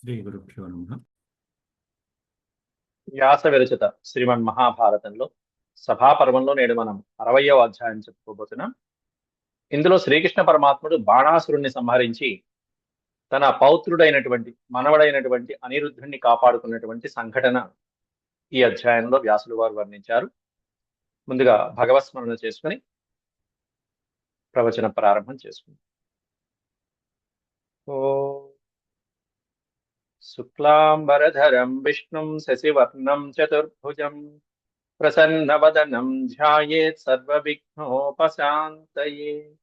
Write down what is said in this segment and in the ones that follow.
శ్రీ గురుభ్యో నమ. వ్యాస విరచిత శ్రీమన్ మహాభారతంలో సభాపర్వంలో నేడు మనం అరవయో అధ్యాయం చెప్పుకోబోతున్నాం. ఇందులో శ్రీకృష్ణ పరమాత్ముడు బాణాసురుణ్ణి సంహరించి తన పౌత్రుడైనటువంటి మనవడైనటువంటి అనిరుద్ధుణ్ణి కాపాడుకున్నటువంటి సంఘటన ఈ అధ్యాయంలో వ్యాసులు వారు వర్ణించారు. ముందుగా భగవత్స్మరణ చేసుకుని ప్రవచన ప్రారంభం చేసుకుంది. ఓ शुक्लाम्बरधरं, विष्णुं शशिवर्णं, चतुर्भुजं प्रसन्नवदनं, ध्यायेत् सर्वविघ्नोपशान्तये।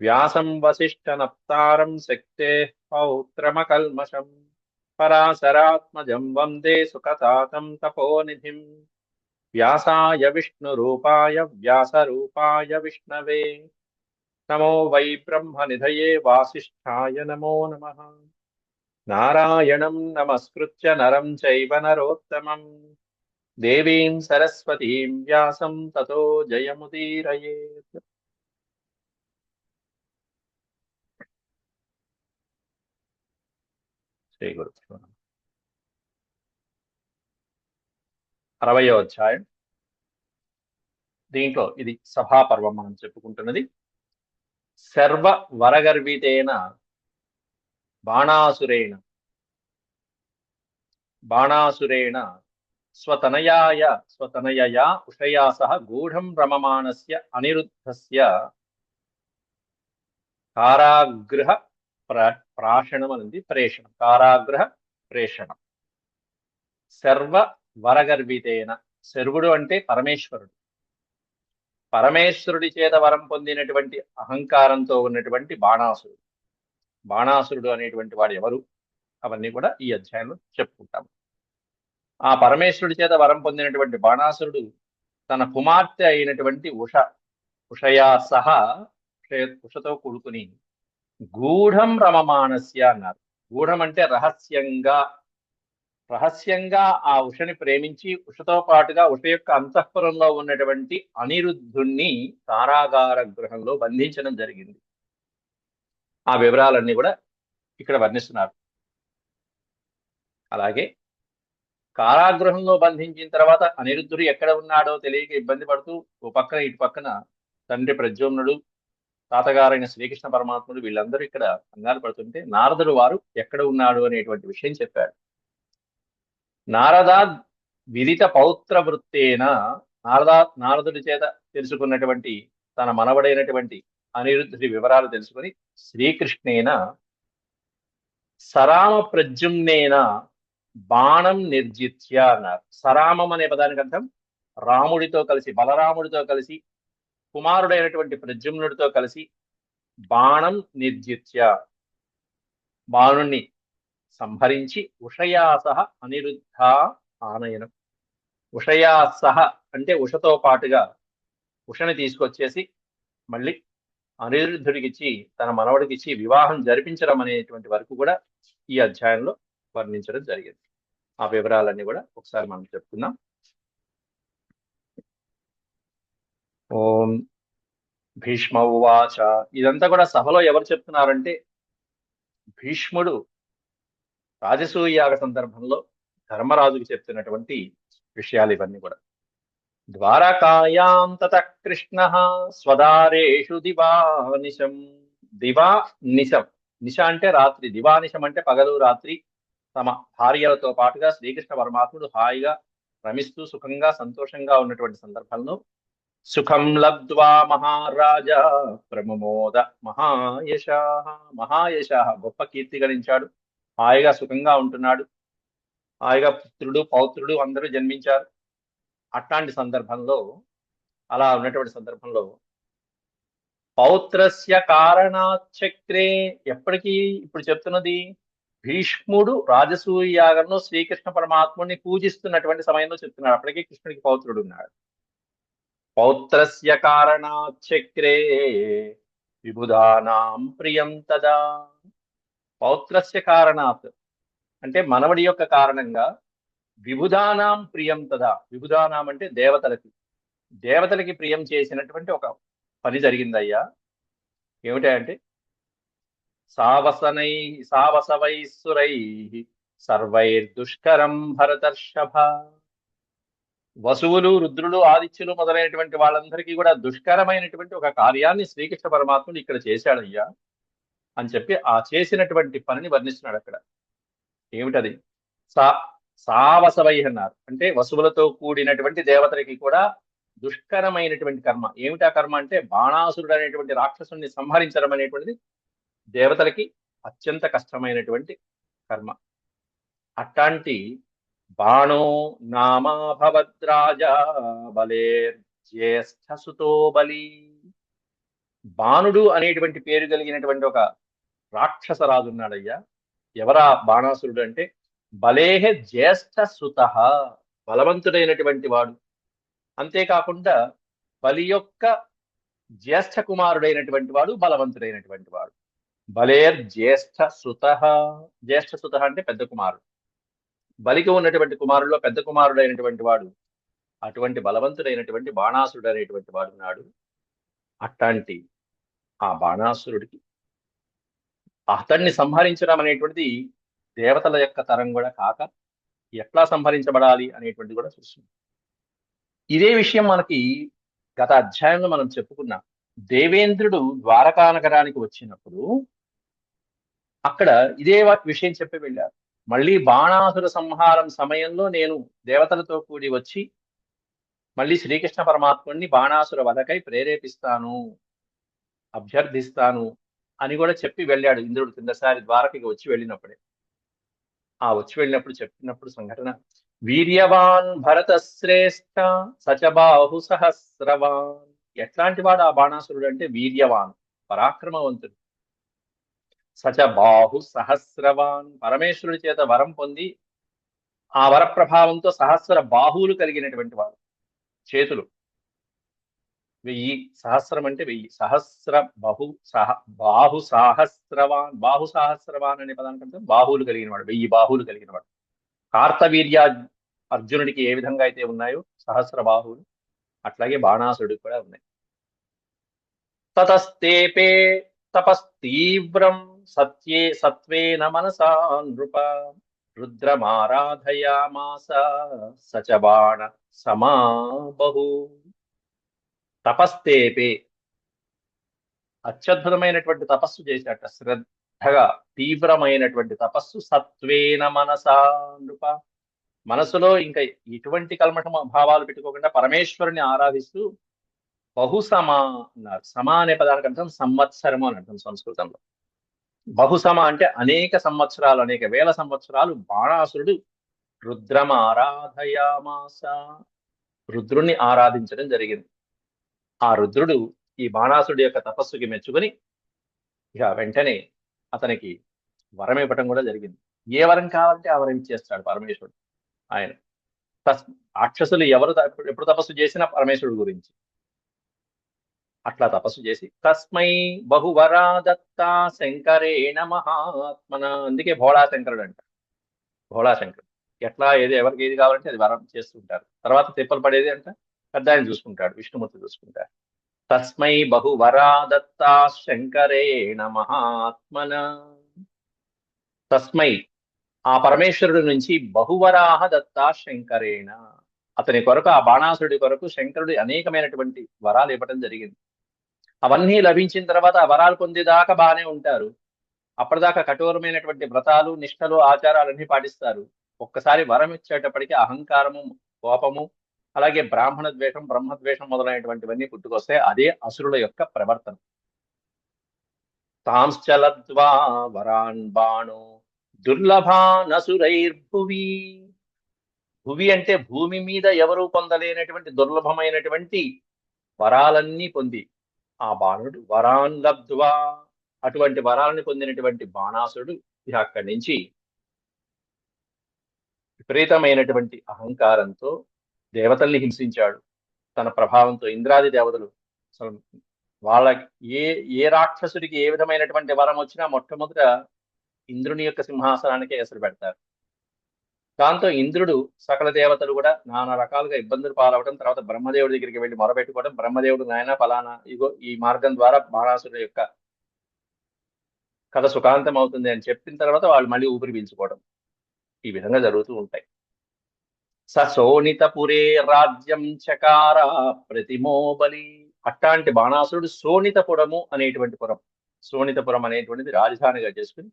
व्यासं वसिष्ठनप्तारं शक्तेः पौत्रमकल्मषं, पराशरात्मजं वंदे सुकथातं तपोनिधिम् व्यासाय विष्णुरूपाय, व्यासरूपाय विष्णवे। नमो वै ब्रह्मनिधये वासिष्ठाय नमो नमः। నారాయణం నమస్కృత్య నరం చైవ నరోత్తమం దేవీం సరస్వతీం వ్యాసం తతో జయముదీరయేత్ శ్రీ గురు అరవయో అధ్యాయం. దీంట్లో ఇది సభాపర్వం మనం చెప్పుకుంటున్నది. సర్వ వరగర్వితేన బాణాసురేణ. బాణాసురేణ స్వతనయాయ స్వతనయయా ఉషయా సహ గూఢం రమమాణస్య అనిరుద్ధస్య. కారాగృహ ప్ర ప్రాషణం అనేది ప్రేషణం. కారాగృహ ప్రేషణం. సర్వ వరగర్వితేన. శర్వుడు అంటే పరమేశ్వరుడు. పరమేశ్వరుడి చేత వరం పొందినటువంటి అహంకారంతో ఉన్నటువంటి బాణాసురుడు. బాణాసురుడు అనేటువంటి వాడు ఎవరు? అవన్నీ కూడా ఈ అధ్యాయంలో చెప్పుకుంటాం ఆ పరమేశ్వరుడి చేత వరం పొందినటువంటి బాణాసురుడు తన కుమార్తె అయినటువంటి ఉష ఉషయా సహా ఉషతో కూడుకుని గూఢం రమమానస్య అన్నారు. గూఢం అంటే రహస్యంగా రహస్యంగా ఆ ఉషని ప్రేమించి ఉషతో పాటుగా ఉష యొక్క అంతఃపురంలో ఉన్నటువంటి అనిరుద్ధుణ్ణి కారాగార గృహంలో బంధించడం జరిగింది. ఆ వివరాలన్నీ కూడా ఇక్కడ వర్ణిస్తున్నారు. అలాగే కారాగృహంలో బంధించిన తర్వాత అనిరుద్ధుడు ఎక్కడ ఉన్నాడో తెలియక ఇబ్బంది పడుతూ ఓ పక్కన ఇటు పక్కన తండ్రి ప్రద్యుమ్నుడు తాతగారైన శ్రీకృష్ణ పరమాత్ముడు వీళ్ళందరూ ఇక్కడ కంగారు పడుతుంటే నారదుడు వారు ఎక్కడ ఉన్నాడు అనేటువంటి విషయం చెప్పాడు. నారద విదిత పౌత్ర వృత్తేన నారదా నారదుడి చేత తెలుసుకున్నటువంటి తన మనవడైనటువంటి అనిరుద్ధ వివరాలు తెలుసుకుని శ్రీకృష్ణేన సరామ ప్రజుమ్నేన బాణం నిర్జిత్య అన్నారు. సరామం అనే పదానికి అర్థం రాముడితో కలిసి బలరాముడితో కలిసి కుమారుడైనటువంటి ప్రజుమ్నుడితో కలిసి బాణం నిర్జిత్య బాణుణ్ణి సంహరించి ఉషయాసహ అనిరుద్ధ ఆనయనం. ఉషయాసహ అంటే ఉషతో పాటుగా ఉషని తీసుకొచ్చేసి మళ్ళీ అనిరుద్ధుడికిచ్చి తన మనవడికిచ్చి వివాహం జరిపించడం అనేటువంటి వరకు కూడా ఈ అధ్యాయంలో వర్ణించడం జరిగింది. ఆ వివరాలన్నీ కూడా ఒకసారి మనం చెప్పుకుందాం. ఓం భీష్మ ఉవాచ. ఇదంతా కూడా సభలో ఎవరు చెప్తున్నారంటే భీష్ముడు రాజసూయాగ సందర్భంలో ధర్మరాజుకు చెప్తున్నటువంటి విషయాలు ఇవన్నీ కూడా. ద్వారకాయాం తత కృష్ణ స్వదారేషు దివానిశం దివా నిశం. నిశ అంటే రాత్రి. దివానిశం అంటే పగలు రాత్రి. తమ భార్యలతో పాటుగా శ్రీకృష్ణ పరమాత్ముడు హాయిగా రమిస్తూ సుఖంగా సంతోషంగా ఉన్నటువంటి సందర్భంలో సుఖం లబ్ధ్వా మహారాజా ప్రమమోద మహాయశ. మహాయశ గొప్ప కీర్తి గణించాడు హాయిగా సుఖంగా ఉంటున్నాడు. హాయిగా పుత్రుడు పౌత్రుడు అందరూ జన్మించారు. అట్లాంటి సందర్భంలో అలా ఉన్నటువంటి సందర్భంలో పౌత్రస్య కారణాచక్రే ఎప్పటికీ ఇప్పుడు చెప్తున్నది భీష్ముడు రాజసూయాగంలో శ్రీకృష్ణ పరమాత్ముడిని పూజిస్తున్నటువంటి సమయంలో చెప్తున్నాడు. అప్పటికీ కృష్ణుడికి పౌత్రుడు ఉన్నాడు. పౌత్రస్య కారణాచక్రే విబుధానాం ప్రియం తదా. పౌత్రస్య కారణాత్ అంటే మనవడి యొక్క కారణంగా విభుధానాం ప్రియం తదా. విభుధానాం అంటే దేవతలకి. దేవతలకి ప్రియం చేసినటువంటి ఒక పని జరిగిందయ్యా. ఏమిటంటే సావసనై సావసవైసురై సర్వైర్దుష్కరం భరతర్షభ. వసువులు రుద్రులు ఆదిత్యులు మొదలైనటువంటి వాళ్ళందరికీ కూడా దుష్కరమైనటువంటి ఒక కార్యాన్ని శ్రీకృష్ణ పరమాత్ముడు ఇక్కడ చేశాడయ్యా అని చెప్పి ఆ చేసినటువంటి పనిని వర్ణిస్తున్నాడు అక్కడ. ఏమిటది? సా సావసవై అన్నారు అంటే వసువులతో కూడినటువంటి దేవతలకి కూడా దుష్కరమైనటువంటి కర్మ. ఏమిటా కర్మ అంటే బాణాసురుడు అనేటువంటి రాక్షసుని సంహరించడం అనేటువంటిది దేవతలకి అత్యంత కష్టమైనటువంటి కర్మ. అట్లాంటి బాణో నామాభవద్రాజ బలేర్ సుతో బలి. బాణుడు అనేటువంటి పేరు కలిగినటువంటి ఒక రాక్షస రాజు ఉన్నాడయ్యా ఎవరా బాణాసురుడు అంటే బలేహ జ్యేష్ఠ సుత బలవంతుడైనటువంటి వాడు. అంతేకాకుండా బలి యొక్క జ్యేష్ఠ కుమారుడైనటువంటి వాడు బలవంతుడైనటువంటి వాడు. బలేర్ జ్యేష్ఠ సుత జ్యేష్ఠ సుత అంటే పెద్ద కుమారుడు. బలికి ఉన్నటువంటి కుమారుల్లో పెద్ద కుమారుడైనటువంటి వాడు అటువంటి బలవంతుడైనటువంటి బాణాసురుడు అనేటువంటి వాడు ఉన్నాడు. అట్లాంటి ఆ బాణాసురుడికి అతన్ని సంహరించడం అనేటువంటిది దేవతల యొక్క తరం కూడా కాక ఎట్లా సంహరించబడాలి అనేటువంటిది కూడా చూస్తుంది ఇదే విషయం మనకి గత అధ్యాయంలో మనం చెప్పుకున్నాం దేవేంద్రుడు ద్వారకా నగరానికి వచ్చినప్పుడు అక్కడ ఇదే విషయం చెప్పి వెళ్ళారు. మళ్ళీ బాణాసుర సంహారం సమయంలో నేను దేవతలతో కూడి వచ్చి మళ్ళీ శ్రీకృష్ణ పరమాత్ముడిని బాణాసుర వధకై ప్రేరేపిస్తాను అభ్యర్థిస్తాను అని కూడా చెప్పి వెళ్ళాడు ఇంద్రుడు కిందసారి ద్వారకకి వచ్చి వెళ్ళినప్పుడే. ఆ వచ్చి వెళ్ళినప్పుడు చెప్పినప్పుడు సంఘటన. వీర్యవాన్ భరత శ్రేష్ట సచబాహు సహస్రవాన్. ఎట్లాంటి వాడు ఆ బాణాసురుడు అంటే? వీర్యవాన్ పరాక్రమవంతుడు. సచ బాహు సహస్రవాన్. పరమేశ్వరుడి చేత వరం పొంది ఆ వర ప్రభావంతో సహస్ర బాహువులు కలిగినటువంటి వాడు చేతులు. వెయ్యి సహస్రం అంటే వెయ్యి. సహస్ర బహు సహ బాహు సహస్రవాన్ బాహు సహస్రవాన్ అనే పదానికి అర్థం బాహువులు కలిగినవాడు వెయ్యి బాహువులు కలిగినవాడు. కార్తవీర్య అర్జునుడికి ఏ విధంగా అయితే ఉన్నాయో సహస్ర బాహువులు అట్లాగే బాణాసుడికి కూడా ఉన్నాయి. తతస్తేపే తపస్తీవ్రం సత్యే సత్వేన మనసా నృప రుద్రమారాధయామాస సచబాణ సమాబహు. తపస్తేపే. అత్యద్భుతమైనటువంటి తపస్సు చేశాట శ్రద్ధగా తీవ్రమైనటువంటి తపస్సు సత్వేన మనసా నృప. మనసులో ఇంకా ఎటువంటి కల్మష భావాలు పెట్టుకోకుండా పరమేశ్వరుని ఆరాధిస్తూ బహుసమ అన్నారు. సమ అనే పదానికి అర్థం సంవత్సరము అని అర్థం సంస్కృతంలో. బహుసమ అంటే అనేక సంవత్సరాలు అనేక వేల సంవత్సరాలు బాణాసురుడు రుద్రమ ఆరాధయామాస రుద్రుణ్ణి ఆరాధించడం జరిగింది. ఆ రుద్రుడు ఈ బాణాసుడి యొక్క తపస్సుకి మెచ్చుకొని ఇక వెంటనే అతనికి వరం ఇవ్వటం కూడా జరిగింది. ఏ వరం కావాలంటే ఆ వరం ఇచ్చేస్తాడు పరమేశ్వరుడు ఆయన. తస్ రాక్షసులు ఎవరు ఎప్పుడు తపస్సు చేసినా పరమేశ్వరుడు గురించి. అట్లా తపస్సు చేసి తస్మై బహువరా దత్త శంకరేణ మహాత్మన అందుకే భోళా శంకరుడు అంట భోళా శంకరుడు ఎట్లా ఏది ఎవరికి ఏది కావాలంటే అది వరం చేస్తుంటారు. తర్వాత తిప్పలు పడేది అంట. పెద్ద ఆయన చూసుకుంటాడు విష్ణుమూర్తి చూసుకుంటాడు. తస్మై బహువరా దత్తా శంకరేణ మహాత్మన తస్మై ఆ పరమేశ్వరుడి నుంచి బహువరాహ దత్తా శంకరేణ. అతని కొరకు ఆ బాణాసురుడి కొరకు శంకరుడి అనేకమైనటువంటి వరాలు ఇవ్వటం జరిగింది. అవన్నీ లభించిన తర్వాత ఆ వరాలు పొందేదాకా బాగానే ఉంటారు. అప్పటిదాకా కఠోరమైనటువంటి వ్రతాలు నిష్టలు ఆచారాలన్నీ పాటిస్తారు. ఒక్కసారి వరం ఇచ్చేటప్పటికి అహంకారము కోపము అలాగే బ్రాహ్మణ ద్వేషం బ్రహ్మద్వేషం మొదలైనటువంటివన్నీ పుట్టుకొస్తాయి అదే అసురుల యొక్క ప్రవర్తన. తాంశ్చలద్వా వరాన్ బాణు దుర్లభానసురైర్భువి. భువి అంటే భూమి మీద ఎవరూ పొందలేనటువంటి దుర్లభమైనటువంటి వరాలన్నీ పొంది ఆ బాణుడు వరాన్ లబ్ధ్వా. అటువంటి వరాలను పొందినటువంటి బాణాసురుడు అక్కడి నుంచి విపరీతమైనటువంటి అహంకారంతో దేవతల్ని హింసించాడు. తన ప్రభావంతో ఇంద్రాది దేవతలు అసలు వాళ్ళ ఏ ఏ రాక్షసుడికి ఏ విధమైనటువంటి వరం వచ్చినా మొట్టమొదట ఇంద్రుని యొక్క సింహాసనానికే ఎసరు పెడతారు. దాంతో ఇంద్రుడు సకల దేవతలు కూడా నానా రకాలుగా ఇబ్బందులు పాలవడం తర్వాత బ్రహ్మదేవుడి దగ్గరికి వెళ్ళి మొరబెట్టుకోవడం బ్రహ్మదేవుడు నాయన ఫలానా ఇగో ఈ మార్గం ద్వారా బాణాసురుడు యొక్క కథ సుఖాంతం అవుతుంది అని చెప్పిన తర్వాత వాళ్ళు మళ్ళీ ఊపిరి పీల్చుకోవడం ఈ విధంగా జరుగుతూ ఉంటాయి. సోనితపురే రాజ్యం చకార ప్రతిమోబలి అట్లాంటి బాణాసురుడు సోనితపురము అనేటువంటి పురం. సోనితపురం అనేటువంటిది రాజధానిగా చేసుకుని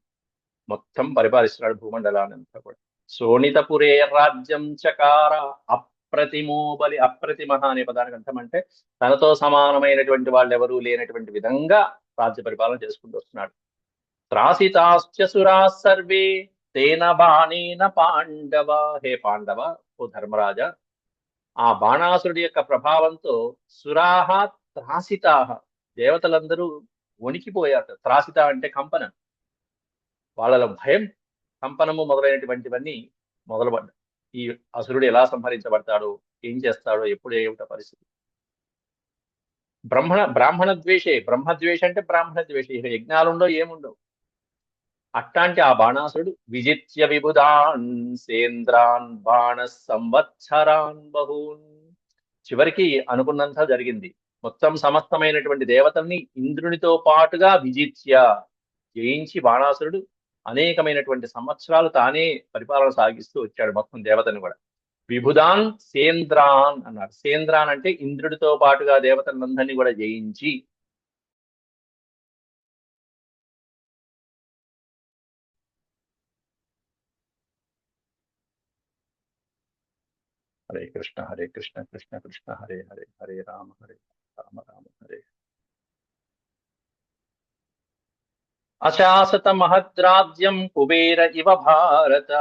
మొత్తం పరిపాలిస్తున్నాడు భూమండలాన్ని అంతా కూడా. సోనితపురే రాజ్యం చకార అప్రతిమోబలి అప్రతిమ అనే పదానికి అర్థం అంటే తనతో సమానమైనటువంటి వాళ్ళు ఎవరూ లేనటువంటి విధంగా రాజ్య పరిపాలన చేసుకుంటూ వస్తున్నాడు. త్రాసితాశ్చ సురా సర్వే. తేన బాణేన పాండవ. హే పాండవ ఓ ధర్మరాజ ఆ బాణాసురుడి యొక్క ప్రభావంతో సురాహ త్రాసితాహ దేవతలందరూ వణికిపోయారు త్రాసిత అంటే కంపనం. వాళ్ళలో భయం కంపనము మొదలైనటువంటివన్నీ మొదలుపడ్డాయి ఈ అసురుడు ఎలా సంహరించబడతాడో ఏం చేస్తాడో ఎప్పుడు ఏమిట పరిస్థితి. బ్రహ్మణ బ్రాహ్మణ ద్వేషే బ్రహ్మద్వేష అంటే బ్రాహ్మణ ద్వేష. యజ్ఞాలుండో ఏముండవు. అట్లాంటి ఆ బాణాసురుడు విజిత్య విబుధాన్ సేంద్రాన్ బాణ సంవత్సరాన్ బహూన్. చివరికి అనుకున్నంత జరిగింది. మొత్తం సమస్తమైనటువంటి దేవతల్ని ఇంద్రునితో పాటుగా విజిత్య జయించి బాణాసురుడు అనేకమైనటువంటి సంవత్సరాలు తానే పరిపాలన సాగిస్తూ వచ్చాడు మొత్తం దేవతని కూడా. విభుదాన్ సేంద్రాన్ అన్నారు. సేంద్రాన్ అంటే ఇంద్రుడితో పాటుగా దేవతలందరినీ కూడా జయించి హరే కృష్ణ హరే కృష్ణ కృష్ణ కృష్ణ హరే హరే హరే రామ హరే రామ రామ హరే అశాసత మహద్రాజ్యం కుబేర ఇవ భారత.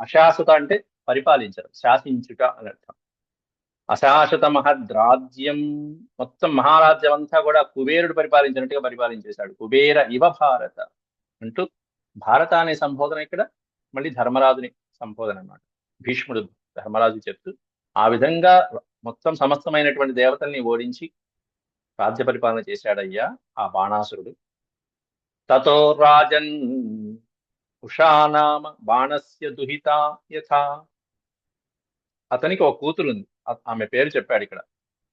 అశాసత అంటే పరిపాలించడం శాసించుట అని అర్థం. అశాశ్వత మహద్రాజ్యం మొత్తం మహారాజ్యం అంతా కూడా కుబేరుడు పరిపాలించినట్టుగా పరిపాలించేశాడు. కుబేర ఇవ భారత అంటూ భారత అనే సంబోధన ఇక్కడ మళ్ళీ ధర్మరాజుని సంబోధన అన్నమాట. భీష్ముడు ధర్మరాజు చెప్తూ ఆ విధంగా మొత్తం సమస్తమైనటువంటి దేవతల్ని ఓడించి రాజ్య పరిపాలన చేశాడయ్యా ఆ బాణాసురుడు. తతో రాజన్ ఉషానామ బాణస్య దుహిత యథా. అతనికి ఒక కూతురు ఉంది ఆమె పేరు చెప్పాడు ఇక్కడ.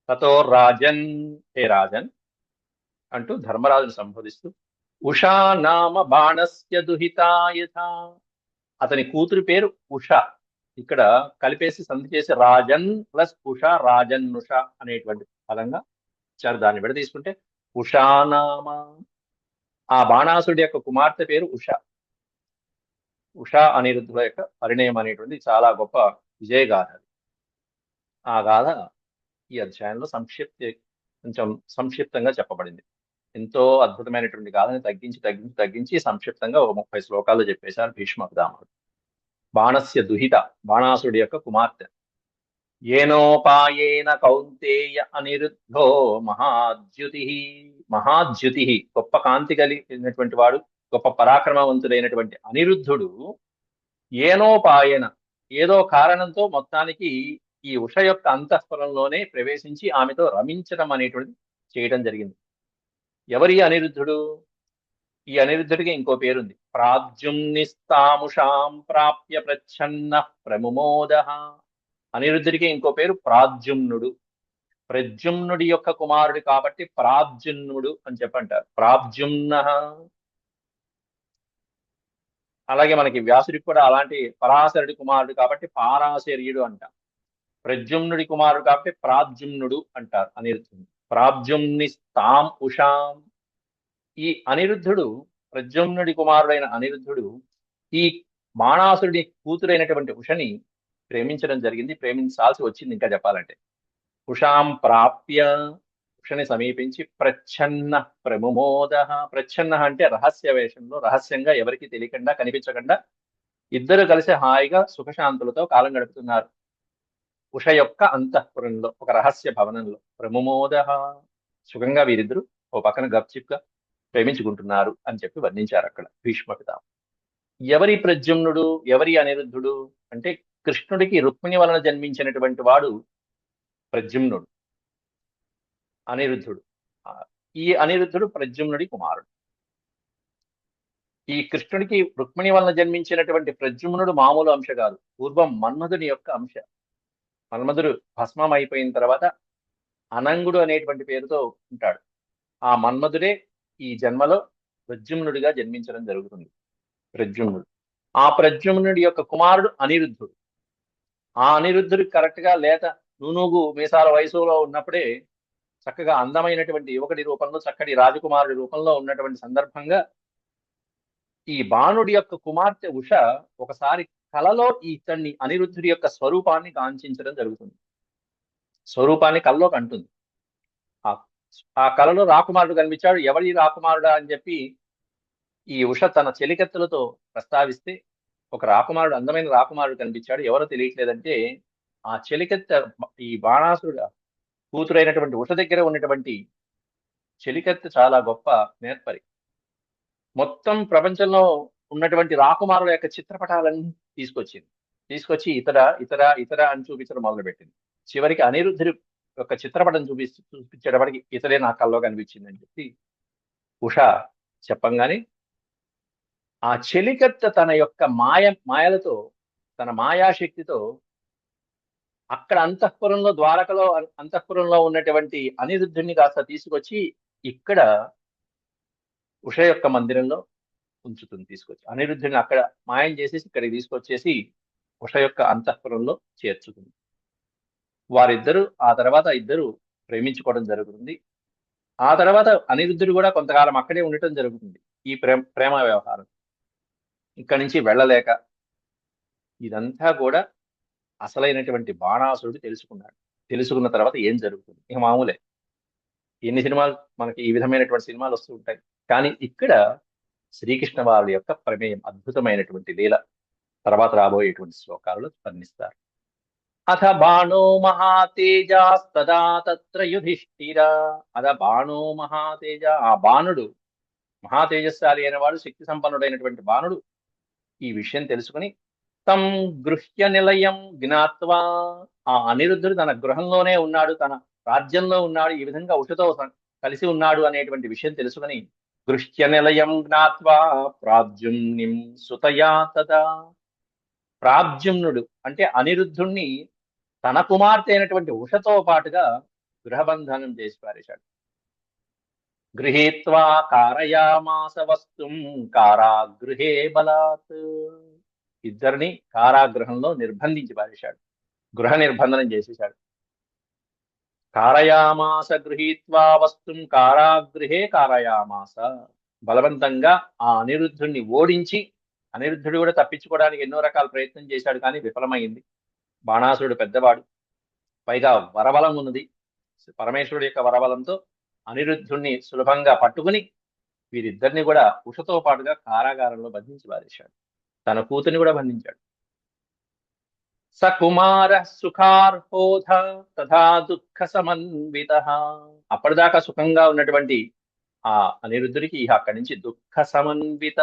తతో రాజన్ ఏ రాజన్ అంటూ ధర్మరాజును సంబోధిస్తూ ఉషా నామ బాణస్య దుహిత యథా. అతని కూతురి పేరు ఉష. ఇక్కడ కలిపేసి సంధి చేసి రాజన్ ప్లస్ ఉష రాజన్ ఉష అనేటువంటి పదంగా ఇచ్చారు దాన్ని విడ తీసుకుంటే ఉషానామ ఆ బాణాసుడి యొక్క కుమార్తె పేరు ఉష. ఉష అనిరుద్ధుల యొక్క పరిణయం అనేటువంటి చాలా గొప్ప విజయ గాథ ఆ గాథ ఈ అధ్యాయంలో సంక్షిప్త కొంచెం సంక్షిప్తంగా చెప్పబడింది. ఎంతో అద్భుతమైనటువంటి గాథని తగ్గించి తగ్గించి తగ్గించి సంక్షిప్తంగా ఒక ముప్పై శ్లోకాలు చెప్పేశారు భీష్మ పితామహుడు. బాణస్య దుహిత బాణాసుడి యొక్క కుమార్తె. ఏనోపాయేన కౌంతేయ అనిరుద్ధో మహాద్యుతి. మహాద్యుతి గొప్ప కాంతి కలిగినటువంటి వాడు గొప్ప పరాక్రమవంతుడైనటువంటి అనిరుద్ధుడు ఏనోపాయన ఏదో కారణంతో మొత్తానికి ఈ ఉష యొక్క అంతఃపురంలోనే ప్రవేశించి ఆమెతో రమించడం అనేటువంటిది చేయడం జరిగింది. ఎవరి అనిరుద్ధుడు? ఈ అనిరుద్ధుడికి ఇంకో పేరుంది. ప్రాజ్యుమ్నిస్తాముషాం ప్రాప్య ప్రచ్ఛన్న ప్రముమోద అనిరుద్ధుడికి ఇంకో పేరు ప్రాజుమ్నుడు ప్రద్యుమ్నుడి యొక్క కుమారుడు కాబట్టి ప్రాజ్యుమ్నుడు అని చెప్పంటారు. ప్రాజ్యుమ్న. అలాగే మనకి వ్యాసుడికి కూడా అలాంటి పరాశరుడి కుమారుడు కాబట్టి పారాశర్యుడు అంటాం. ప్రద్యుమ్నుడి కుమారుడు కాబట్టి ప్రాజుమ్నుడు అంటారు అనిరుద్ధుడు ప్రాజ్యుమ్ని తాం ఉషాం ఈ అనిరుద్ధుడు ప్రజమ్నుడి కుమారుడైన అనిరుద్ధుడు ఈ బాణాసురుడి కూతురైనటువంటి ఉషని ప్రేమించడం జరిగింది ప్రేమించాల్సి వచ్చింది ఇంకా చెప్పాలంటే. ఉషాం ప్రాప్య ఉషని సమీపించి ప్రచ్ఛన్న ప్రముమోద. ప్రచ్ఛన్న అంటే రహస్య వేషంలో రహస్యంగా ఎవరికి తెలియకుండా కనిపించకుండా ఇద్దరు కలిసి హాయిగా సుఖశాంతులతో కాలం గడుపుతున్నారు. ఉష యొక్క అంతఃపురంలో ఒక రహస్య భవనంలో. ప్రముమోద. సుఖంగా వీరిద్దరు ఓ పక్కన గప్చిప్గా ప్రేమించుకుంటున్నారు అని చెప్పి వర్ణించారు అక్కడ భీష్మ పితామహుడు. ఎవరి ప్రద్యుమ్నుడు ఎవరి అనిరుద్ధుడు? అంటే కృష్ణుడికి రుక్మిణి వలన జన్మించినటువంటి వాడు ప్రద్యుమ్నుడు అనిరుద్ధుడు. ఈ అనిరుద్ధుడు ప్రద్యుమ్నుడి కుమారుడు. ఈ కృష్ణుడికి రుక్మిణి వలన జన్మించినటువంటి ప్రద్యుమ్నుడు మామూలు అంశ కాదు పూర్వం మన్మధుని యొక్క అంశ. మన్మధుడు భస్మం అయిపోయిన తర్వాత అనంగుడు అనేటువంటి పేరుతో ఉంటాడు. ఆ మన్మధుడే ఈ జన్మలో ప్రద్యుమ్నుడిగా జన్మించడం జరుగుతుంది. ప్రద్యుమ్నుడు. ఆ ప్రద్యుమ్నుడి యొక్క కుమారుడు అనిరుద్ధుడు. ఆ అనిరుద్ధుడు కరెక్ట్గా లేత నూనూగు మీసాల వయసులో ఉన్నప్పుడే చక్కగా అందమైనటువంటి యువకుడి రూపంలో చక్కటి రాజకుమారుడి రూపంలో ఉన్నటువంటి సందర్భంగా ఈ బాణుడి యొక్క కుమార్తె ఉష ఒకసారి కలలో ఇతన్ని అనిరుద్ధుడి యొక్క స్వరూపాన్ని కాంక్షించడం జరుగుతుంది. స్వరూపాన్ని కల్లో కంటుంది ఆ కళలో రాకుమారుడు కనిపించాడు. ఎవరి రాకుమారుడా అని చెప్పి ఈ ఉష తన చెలికత్తెలతో ప్రస్తావిస్తే ఒక రాకుమారుడు అందమైన రాకుమారుడు కనిపించాడు. ఎవరో తెలియట్లేదంటే ఆ చెలికత్తె ఈ బాణాసురుడు కూతురైనటువంటి ఉష దగ్గర ఉన్నటువంటి చెలికత్తె చాలా గొప్ప నేర్పరి. మొత్తం ప్రపంచంలో ఉన్నటువంటి రాకుమారుల యొక్క చిత్రపటాలన్నీ తీసుకొచ్చింది. తీసుకొచ్చి ఇతర ఇతర ఇతర అని చూపించడం మొదలుపెట్టింది. చివరికి అనిరుద్ధుడు యొక్క చిత్రపటం చూపి చూపించేటప్పటికి ఇతరే నా కల్లో కనిపించింది అని చెప్పి ఉష చెప్పంగానే ఆ చెలికత్త తన యొక్క మాయ మాయలతో తన మాయాశక్తితో అక్కడ అంతఃపురంలో ద్వారకలో అంతఃపురంలో ఉన్నటువంటి అనిరుద్ధుడిని కాస్త తీసుకొచ్చి ఇక్కడ ఉష యొక్క మందిరంలో ఉంచుతుంది తీసుకొచ్చి. అనిరుద్ధుని అక్కడ మాయం చేసేసి ఇక్కడికి తీసుకొచ్చేసి ఉష యొక్క అంతఃపురంలో చేర్చుతుంది. వారిద్దరూ ఆ తర్వాత ఇద్దరు ప్రేమించుకోవడం జరుగుతుంది. ఆ తర్వాత అనిరుద్ధుడు కూడా కొంతకాలం అక్కడే ఉండటం జరుగుతుంది ఈ ప్రేమ ప్రేమ వ్యవహారం. ఇక్కడి నుంచి వెళ్ళలేక ఇదంతా కూడా అసలైనటువంటి బాణాసురుడు తెలుసుకున్నాడు. తెలుసుకున్న తర్వాత ఏం జరుగుతుంది? ఇక మామూలే. ఎన్ని సినిమాలు మనకి ఈ విధమైనటువంటి సినిమాలు వస్తూ ఉంటాయి. కానీ ఇక్కడ శ్రీకృష్ణ వారి యొక్క ప్రమేయం అద్భుతమైనటువంటి లీల తర్వాత రాబోయేటువంటి శ్లోకాలలో స్పందిస్తారు అథ బాణో మహాతేజాస్తదా తత్ర యుధిష్ఠిర అథ బాణో మహాతేజ ఆ బాణుడు మహాతేజస్శాలి అయిన వాడు శక్తి సంపన్నుడైనటువంటి బాణుడు ఈ విషయం తెలుసుకుని తం గృహ్య నిలయం జ్ఞాత్వా ఆ అనిరుద్ధుడు తన గృహంలోనే ఉన్నాడు తన రాజ్యంలో ఉన్నాడు ఈ విధంగా ఉషతో కలిసి ఉన్నాడు అనేటువంటి విషయం తెలుసుకుని గృహ్య నిలయం జ్ఞాత్వా ప్రాజ్యుమ్నిం సుతయా తదా. ప్రాబ్జుమ్నుడు అంటే అనిరుద్ధుణ్ణి తన కుమార్తె అయినటువంటి ఉషతో పాటుగా గృహబంధనం చేసి పారేశాడు. గృహీత్వా కారయామాస వస్తుం కారాగృహే బలాత్. ఇద్దరిని కారాగృహంలో నిర్బంధించి పారేశాడు. గృహ నిర్బంధనం చేసేశాడు. కారయామాస గృహీత్వా వస్తుం కారాగృహే కారయామాస. బలవంతంగా ఆ అనిరుద్ధుణ్ణి ఓడించి అనిరుద్ధుడు కూడా తప్పించుకోవడానికి ఎన్నో రకాల ప్రయత్నం చేశాడు కానీ విఫలమైంది. బాణాసురుడు పెద్దవాడు. పైగా వరబలం ఉన్నది. పరమేశ్వరుడు యొక్క వరబలంతో అనిరుద్ధుణ్ణి సులభంగా పట్టుకుని వీరిద్దరిని కూడా ఉషతో పాటుగా కారాగారంలో బంధించి వారేశాడు. తన కూతుని కూడా బంధించాడు. సకుమార సుఖార్హోధ తథా దుఃఖ సమన్విత. అప్పటిదాకా సుఖంగా ఉన్నటువంటి ఆ అనిరుద్ధుడికి అక్కడి నుంచి దుఃఖ సమన్విత.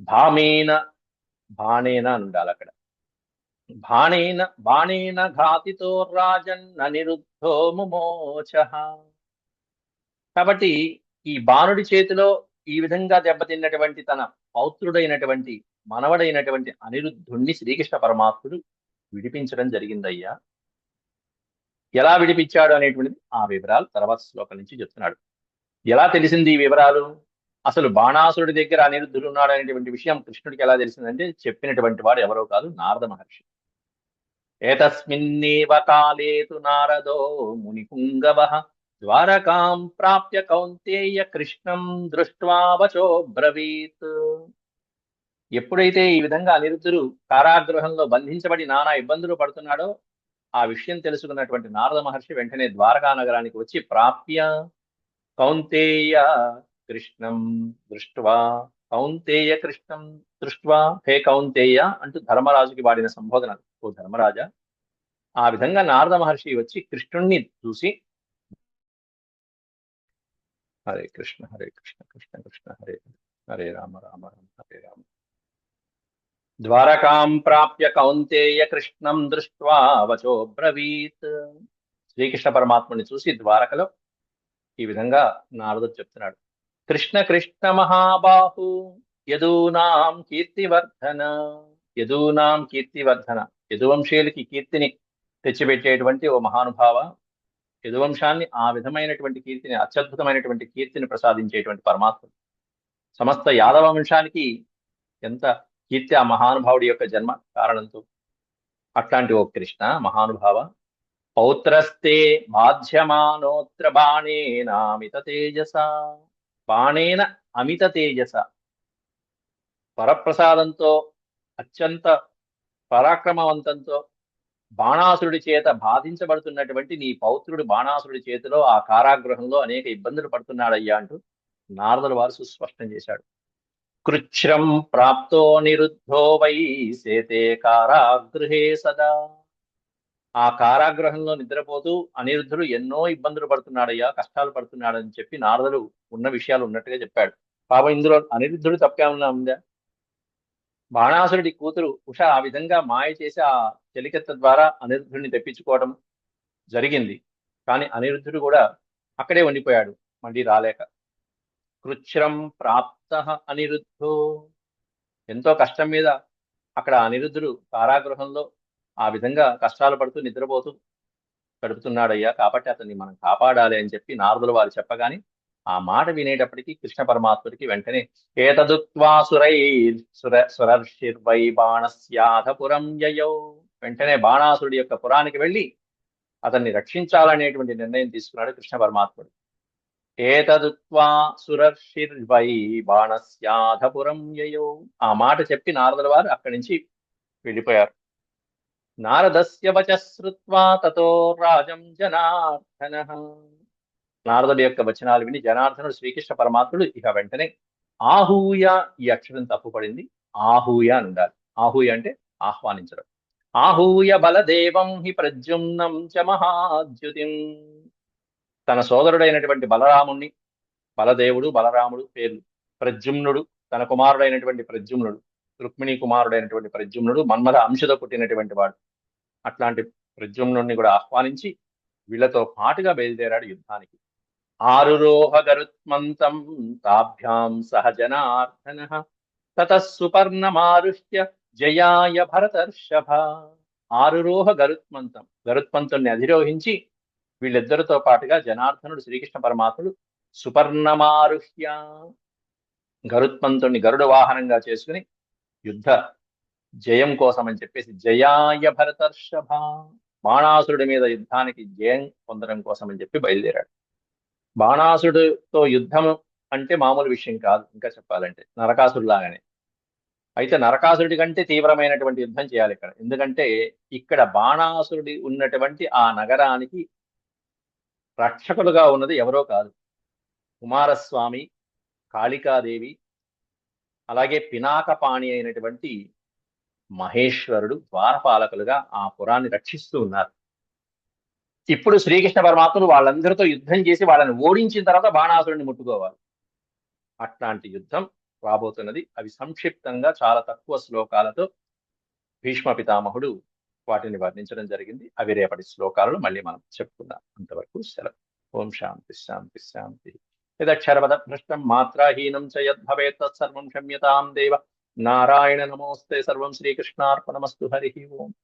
భామేన బాణేన అని ఉండాలి అక్కడ. బాణేన బాణేన ఘాతితో రాజన్ నిరుద్ధో ముమోచ. కాబట్టి ఈ బాణుడి చేతిలో ఈ విధంగా దెబ్బతిన్నటువంటి తన పౌత్రుడైనటువంటి మనవడైనటువంటి అనిరుద్ధుణ్ణి శ్రీకృష్ణ పరమాత్ముడు విడిపించడం జరిగిందయ్యా. ఎలా విడిపించాడు అనేటువంటిది ఆ వివరాలు తర్వాత శ్లోకం నుంచి చెప్తున్నాడు. ఎలా తెలిసింది ఈ వివరాలు? అసలు బాణాసురుడి దగ్గర అనిరుద్ధుడు ఉన్నాడు అనేటువంటి విషయం కృష్ణుడికి ఎలా తెలిసిందంటే చెప్పినటువంటి వాడు ఎవరో కాదు నారద మహర్షి. ఏతస్మిన్నేవ కాలేతు నారదో మునిపుంగవ ద్వారకాం ప్రాప్య కౌంతేయ కృష్ణం దృష్ట్వా వచో బ్రవీత్ ఎప్పుడైతే ఈ విధంగా అనిరుద్ధుడు కారాగృహంలో బంధించబడి నానా ఇబ్బందులు పడుతున్నాడో ఆ విషయం తెలుసుకున్నటువంటి నారద మహర్షి వెంటనే ద్వారకా నగరానికి వచ్చి ప్రాప్య కౌంతేయ కృష్ణం దృష్ట్వా కౌంతేయ కృష్ణం దృష్ట్వా హే కౌంతేయ అంటూ ధర్మరాజుకి వాడిన సంబోధన ఓ ధర్మరాజా ఆ విధంగా నారద మహర్షి వచ్చి కృష్ణుణ్ణి చూసి హరే కృష్ణ హరే కృష్ణ కృష్ణ కృష్ణ హరే హరే రామ రామ రామ హరే రామ. ద్వారకాం ప్రాప్య కౌంతేయ కృష్ణం దృష్ట్వా వచో బ్రవీత్. శ్రీకృష్ణ పరమాత్మని చూసి ద్వారకలో ఈ విధంగా నారదుడు చెప్తున్నాడు. కృష్ణ కృష్ణ మహాబాహు యదూనాం కీర్తివర్ధన యదూనాం కీర్తివర్ధన. యదువంశీయులకి కీర్తిని తెచ్చిపెట్టేటువంటి ఓ మహానుభావ యదువంశాన్ని ఆ విధమైనటువంటి కీర్తిని అత్యద్భుతమైనటువంటి కీర్తిని ప్రసాదించేటువంటి పరమాత్మ. సమస్త యాదవ వంశానికి ఎంత కీర్తి ఆ మహానుభావుడి యొక్క జన్మ కారణంతో. అట్లాంటి ఓ కృష్ణ మహానుభావ పౌత్రస్తే మాధ్యమానోత్ర బాణేన అమిత తేజస బాణేన అమిత తేజస. వరప్రసాదంతో అత్యంత పరాక్రమవంతంతో బాణాసురుడి చేత బాధించబడుతున్నటువంటి నీ పౌత్రుడు బాణాసురుడి చేతిలో ఆ కారాగృహంలో అనేక ఇబ్బందులు పడుతున్నాడయ్యా అంటూ నారదుల వారు సుస్పష్టం చేశాడు. కృచ్ఛ్రం ప్రాప్తో నిరుద్ధో వై సేతే కారాగృహే సదా. ఆ కారాగృహంలో నిద్రపోతూ అనిరుద్ధుడు ఎన్నో ఇబ్బందులు పడుతున్నాడయ్యా కష్టాలు పడుతున్నాడని చెప్పి నారదుడు ఉన్న విషయాలు ఉన్నట్టుగా చెప్పాడు. పాపం ఇందులో అనిరుద్ధుడు తప్పేమన్నా ఉందా? బాణాసురుడి కూతురు ఉష ఆ విధంగా మాయ చేసి ఆ చెలికెత్త ద్వారా అనిరుద్ధుడిని తెప్పించుకోవడం జరిగింది. కానీ అనిరుద్ధుడు కూడా అక్కడే ఉండిపోయాడు. మళ్ళీ రాలేక. కృచ్ఛ్రం ప్రాప్త అనిరుద్ధో. ఎంతో కష్టం మీద అక్కడ అనిరుద్ధుడు కారాగృహంలో ఆ విధంగా కష్టాలు పడుతూ నిద్రపోతూ గడుపుతున్నాడయ్యా. కాబట్టి అతన్ని మనం కాపాడాలి అని చెప్పి నారదుల వారు చెప్పగానే ఆ మాట వినేటప్పటికీ కృష్ణ పరమాత్ముడికి వెంటనే ఏతదుత్వా సురై సుర సురర్షిర్వై బాణస్యాధపురం యయౌ. వెంటనే బాణాసురుడి యొక్క పురానికి వెళ్ళి అతన్ని రక్షించాలనేటువంటి నిర్ణయం తీసుకున్నాడు కృష్ణ పరమాత్ముడు. ఏతదుత్వా సురర్షిర్వై బాణస్యాధపురం యయౌ. ఆ మాట చెప్పి నారదుల వారు అక్కడి నుంచి వెళ్ళిపోయారు. నారదస్య వచ శ్రుత్వా తతో రాజం జనార్దన. నారదుడి యొక్క వచనాలు విని జనార్దనుడు శ్రీకృష్ణ పరమాత్ముడు ఇక వెంటనే ఆహూయ ఈ అక్షరం తప్పుపడింది. ఆహూయ అని ఉండాలి. ఆహూయ అంటే ఆహ్వానించడం. ఆహూయ బలదేవం హి ప్రద్యుమ్నం చ మహాద్యుతిం. తన సోదరుడైనటువంటి బలరాముణ్ణి బలదేవుడు బలరాముడు పేర్లు ప్రద్యుమ్నుడు తన కుమారుడైనటువంటి ప్రద్యుమ్నుడు రుక్మిణి కుమారుడైనటువంటి ప్రద్యుమ్నుడు మన్మథ అంశతో పుట్టినటువంటి వాడు. అట్లాంటి ప్రద్యుమ్నుడిని కూడా ఆహ్వానించి వీళ్ళతో పాటుగా బయలుదేరాడు యుద్ధానికి. ఆరురోహ గరుత్మంతం తాభ్యాం సహ జనార్దన తత జయాయ భరతర్షభ. ఆరురోహ గరుత్మంతం గరుత్మంతుణ్ణి అధిరోహించి వీళ్ళిద్దరితో పాటుగా జనార్దనుడు శ్రీకృష్ణ పరమాత్ముడు సుపర్ణమారుహ్య గరుత్మంతుణ్ణి గరుడ వాహనంగా చేసుకుని యుద్ధ జయం కోసమని చెప్పేసి జయాయ భరతర్షభ. బాణాసురుడి మీద యుద్ధానికి జయం పొందడం కోసమని చెప్పి బయలుదేరాడు. బాణాసుడితో యుద్ధం అంటే మామూలు విషయం కాదు ఇంకా చెప్పాలంటే. నరకాసుడిలాగానే అయితే నరకాసుడి కంటే తీవ్రమైనటువంటి యుద్ధం చేయాలి ఇక్కడ. ఎందుకంటే ఇక్కడ బాణాసురుడి ఉన్నటువంటి ఆ నగరానికి రక్షకులుగా ఉన్నది ఎవరో కాదు. కుమారస్వామి కాళికాదేవి అలాగే పినాకపాణి అయినటువంటి మహేశ్వరుడు ద్వారపాలకులుగా ఆ పురాన్ని రక్షిస్తూ ఉన్నారు. ఇప్పుడు శ్రీకృష్ణ పరమాత్ముడు వాళ్ళందరితో యుద్ధం చేసి వాళ్ళని ఓడించిన తర్వాత బాణాసురుడిని ముట్టుకోవాలి. అట్లాంటి యుద్ధం రాబోతున్నది. అవి సంక్షిప్తంగా చాలా తక్కువ శ్లోకాలతో భీష్మ పితామహుడు వాటిని వర్ణించడం జరిగింది. అవి రేపటి శ్లోకాలను మళ్ళీ మనం చెప్పుకుందాం. అంతవరకు సెలవు. ఓం శాంతి శాంతి శాంతి. యదక్షరపద భ్రష్టం మాత్రాహీనం చ యద్భవేత్ తత్సర్వం క్షమ్యతాం దేవ. నారాయణ నమోస్తే. సర్వం శ్రీకృష్ణార్పణమస్తు. హరి ఓం.